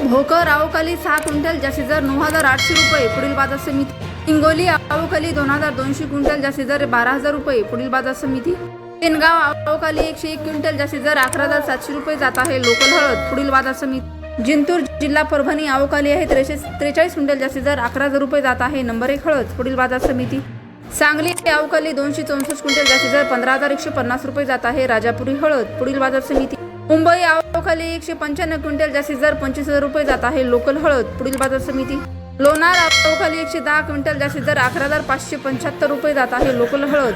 भोकर आवकाली सहा क्विंटल जास्तीत दर नऊ हजार आठशे रुपये. पुढील बाजार समिती हिंगोली आवकाली दोन हजार दोनशे क्विंटल जास्तीत दर बारा हजार रुपये. पुढील बाजार समिती तेनगाव आवकाली एकशे एक क्विंटल जास्ती दर अकरा हजार सातशे रुपये जात आहे. लोकल हळद पुढील बाजार समिती जिंतूर जिल्हा परभणी आवकाली आहे त्रेशे त्रेचाळीस क्विंटल जास्ती दर अकरा हजार रुपये जात आहे. नंबर एक हळद पुढील बाजार समिती सांगली अवकाली दोनशे चौसष्ट क्विंटल जास्तीत दर पंधरा हजार एकशे पन्नास रुपये जात आहे. राजापुरी हळद पुढील बाजार समिती मुंबई आवखाली एकशे पंच्याण्णव क्विंटल जास्तीत दर पंचवीस हजार रुपये जात आहे. लोकल हळद पुढील बाजार समिती. लोणार अवकाली एकशे दहा क्विंटल जास्तीत दर अकरा हजार पाचशे पंच्याहत्तर रुपये जात आहे. लोकल हळद.